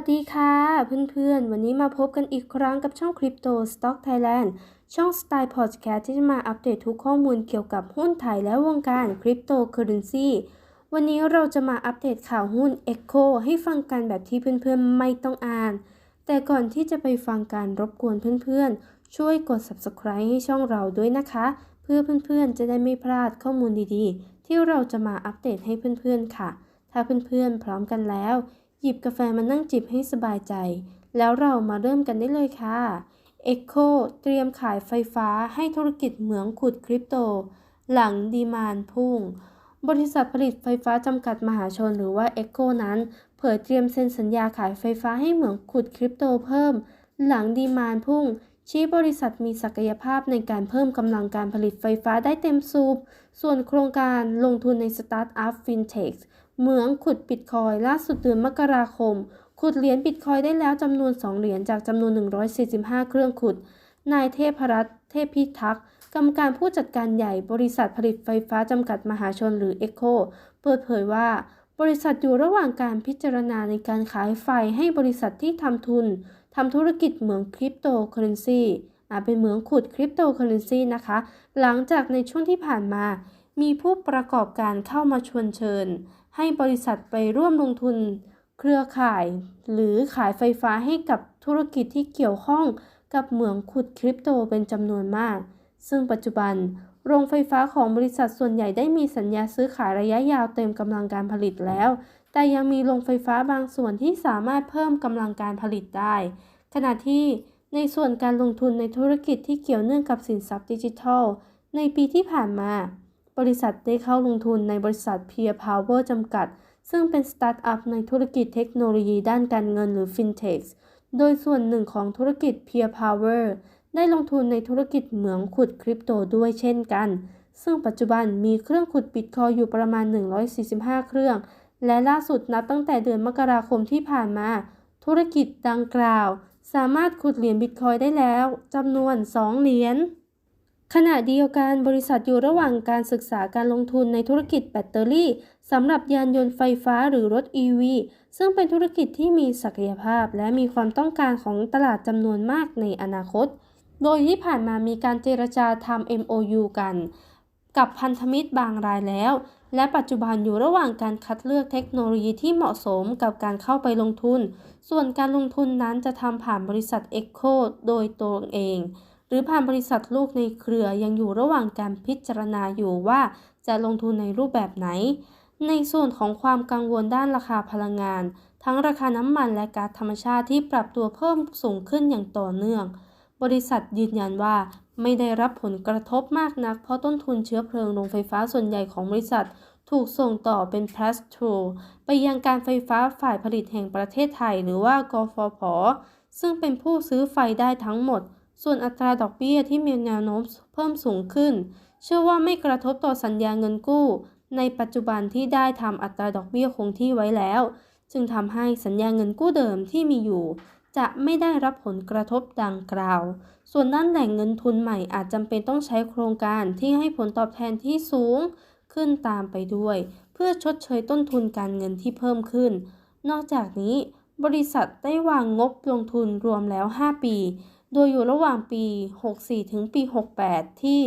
สวัสดีค่ะเพื่อนๆ วันนี้มาพบกันอีกครั้งกับช่อง Crypto Stock Thailand ช่องสไตล์พอดแคสต์ที่จะมาอัปเดตทุกข้อมูลเกี่ยวกับหุ้นไทยและวงการคริปโตเคอเรนซีวันนี้เราจะมาอัปเดตข่าวหุ้น Echo ให้ฟังกันแบบที่เพื่อนๆ ไม่ต้องอ่าน แต่ก่อนที่จะไปฟังการรบกวนเพื่อนๆ ช่วยกด subscribe ให้ช่องเราด้วยนะคะ เพื่อเพื่อนๆ จะได้ไม่พลาดข้อมูลดีๆ ที่เราจะมาอัปเดตให้เพื่อนๆ ค่ะ ถ้าเพื่อนๆ พร้อมกันแล้ว หยิบกาแฟมานั่งจิบให้สบายใจ แล้วเรามาเริ่มกันได้เลยค่ะ Echo เตรียมขายไฟฟ้าให้ธุรกิจเหมืองขุดคริปโต หลังดีมานพุ่ง บริษัทผลิตไฟฟ้าจำกัดมหาชนหรือว่า Echo นั้น เผยเตรียมเซ็นสัญญาขายไฟฟ้าให้เหมืองขุดคริปโตเพิ่ม หลังดีมานพุ่ง ชี้บริษัทมีศักยภาพในการเพิ่มกำลังการผลิตไฟฟ้าได้เต็มสูบ ส่วนโครงการลงทุนในสตาร์ทอัพฟินเทค เหมืองขุดบิตคอยล่าสุดเดือนมกราคม ขุดเหรียญบิตคอยได้แล้วจำนวน 2 เหรียญจากจำนวน 145 เครื่องขุด นายเทพรัตน์เทพพิทักษ์กรรมการผู้จัดการใหญ่บริษัทผลิตไฟฟ้าจำกัดมหาชนหรือ ECHO เปิดเผยว่า บริษัทอยู่ระหว่างการพิจารณาในการขายไฟให้บริษัทที่ทำทุนทำธุรกิจเหมืองคริปโตเคอเรนซีอาจเป็นเหมืองขุดคริปโตเคอเรนซีนะคะ หลังจากในช่วงที่ผ่านมา มีผู้ประกอบการเข้ามาชวนเชิญ ให้บริษัทไปร่วมลงทุน เครือข่าย หรือขายไฟฟ้าให้กับธุรกิจที่เกี่ยวข้องกับเหมืองขุดคริปโตเป็นจำนวนมาก ซึ่งปัจจุบัน โรงไฟฟ้าของบริษัทส่วนใหญ่ได้มีสัญญาซื้อขายระยะยาวเต็มกำลังการผลิตแล้ว แต่ยังมีโรงไฟฟ้าบางส่วนที่สามารถเพิ่มกำลังการผลิตได้ ขณะที่ในส่วนการลงทุนในธุรกิจที่เกี่ยวเนื่องกับสินทรัพย์ดิจิทัล ในปีที่ผ่านมา บริษัทได้เข้าลงทุนในบริษัท Peer Power จำกัด ซึ่งเป็นสตาร์ทอัพในธุรกิจเทคโนโลยีด้านการเงินหรือ FinTech โดยส่วนหนึ่งของธุรกิจ Peer Power ได้ลงทุนในธุรกิจเหมืองขุดคริปโตด้วยเช่นกัน ซึ่งปัจจุบันมีเครื่องขุดบิตคอยอยู่ประมาณ 145 เครื่อง และล่าสุดนับตั้งแต่เดือนมกราคมที่ผ่านมา ธุรกิจดังกล่าว สามารถขุดเหรียญบิตคอยได้แล้วจำนวน 2 เหรียญ ขณะเดียวกันบริษัทอยู่ระหว่างการศึกษาการลงทุนในธุรกิจแบตเตอรี่สำหรับยานยนต์ไฟฟ้าหรือรถ EV ซึ่งเป็นธุรกิจที่มีศักยภาพ และมีความต้องการของตลาดจำนวนมากในอนาคต โดยที่ผ่านมามีการเจรจาทำ MOU กัน กับพันธมิตรบางรายแล้ว และปัจจุบันอยู่ระหว่างการคัดเลือกเทคโนโลยีที่เหมาะสมกับการเข้าไปลงทุน ส่วนการลงทุนนั้นจะทำผ่านบริษัท Echo โดยตัวเอง หรือผ่านบริษัทลูกในเครือยังอยู่ระหว่างการพิจารณาอยู่ว่าจะลงทุนในรูปแบบไหน ในส่วนของความกังวลด้านราคาพลังงาน ทั้งราคาน้ำมันและก๊าซธรรมชาติที่ปรับตัวเพิ่มสูงขึ้นอย่างต่อเนื่อง บริษัทยืนยันว่าไม่ได้รับผลกระทบมากนัก เพราะต้นทุนเชื้อเพลิงโรงไฟฟ้าส่วนใหญ่ของบริษัทถูกส่งต่อเป็น pass t o ไปยังการไฟฟ้าฝ่ายผลิตแห่งประเทศไทย หรือว่ากฟผซึ่งเป็นผู้ซื้อไฟได้ทั้งหมด ส่วนอัตราดอกเบี้ยที่มีแนวโน้มเพิ่มสูงขึ้น เชื่อว่าไม่กระทบต่อสัญญาเงินกู้ ในปัจจุบันที่ได้ทำอัตราดอกเบี้ยคงที่ไว้แล้ว จึงทำให้สัญญาเงินกู้เดิมที่มีอยู่ จะไม่ได้รับผลกระทบดังกล่าว ส่วนด้านแหล่งเงินทุนใหม่อาจจำเป็นต้องใช้โครงการที่ให้ผลตอบแทนที่สูงขึ้นตามไปด้วย เพื่อชดเชยต้นทุนการเงินที่เพิ่มขึ้น นอกจากนี้ บริษัทได้วางงบลงทุนรวมแล้ว 5 ปี โดยอยู่ระหว่างปี 64 ถึงปี 68 ที่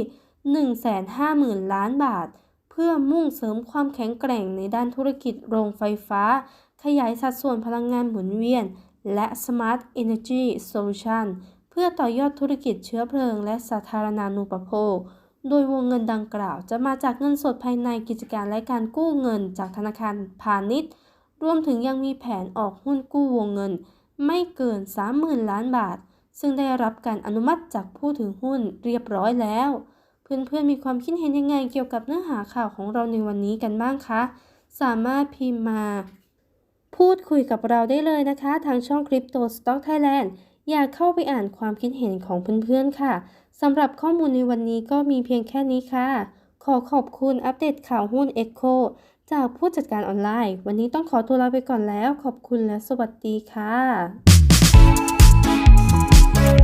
150,000 ล้านบาท เพื่อมุ่งเสริมความแข็งแกร่งในด้านธุรกิจโรงไฟฟ้า ขยายสัดส่วนพลังงานหมุนเวียน และ Smart Energy Solution เพื่อต่อยอดธุรกิจเชื้อเพลิง และสาธารณานุปโภค โดยวงเงินดังกล่าวจะมาจากเงินสดภายในกิจการและการกู้เงินจากธนาคารพาณิชย์ รวมถึงยังมีแผนออกหุ้นกู้วงเงิน ไม่เกิน 30,000 ล้านบาท ซึ่งได้รับการอนุมัติจากผู้ถือหุ้นเรียบร้อยแล้ว เพื่อนๆมีความคิดเห็นยังไงเกี่ยวกับเนื้อหาข่าวของเราในวันนี้กันบ้างคะ สามารถพิมพ์มา พูดคุยกับเราได้เลยนะคะ ทางช่อง Crypto Stock Thailand อยากเข้าไปอ่านความคิดเห็นของเพื่อนๆค่ะสำหรับข้อมูลในวันนี้ก็มีเพียงแค่นี้ค่ะ ขอขอบคุณอัปเดตข่าวหุ้น Echo จากผู้จัดการออนไลน์ วันนี้ต้องขอตัวลาไปก่อนแล้ว ขอบคุณและสวัสดีค่ะ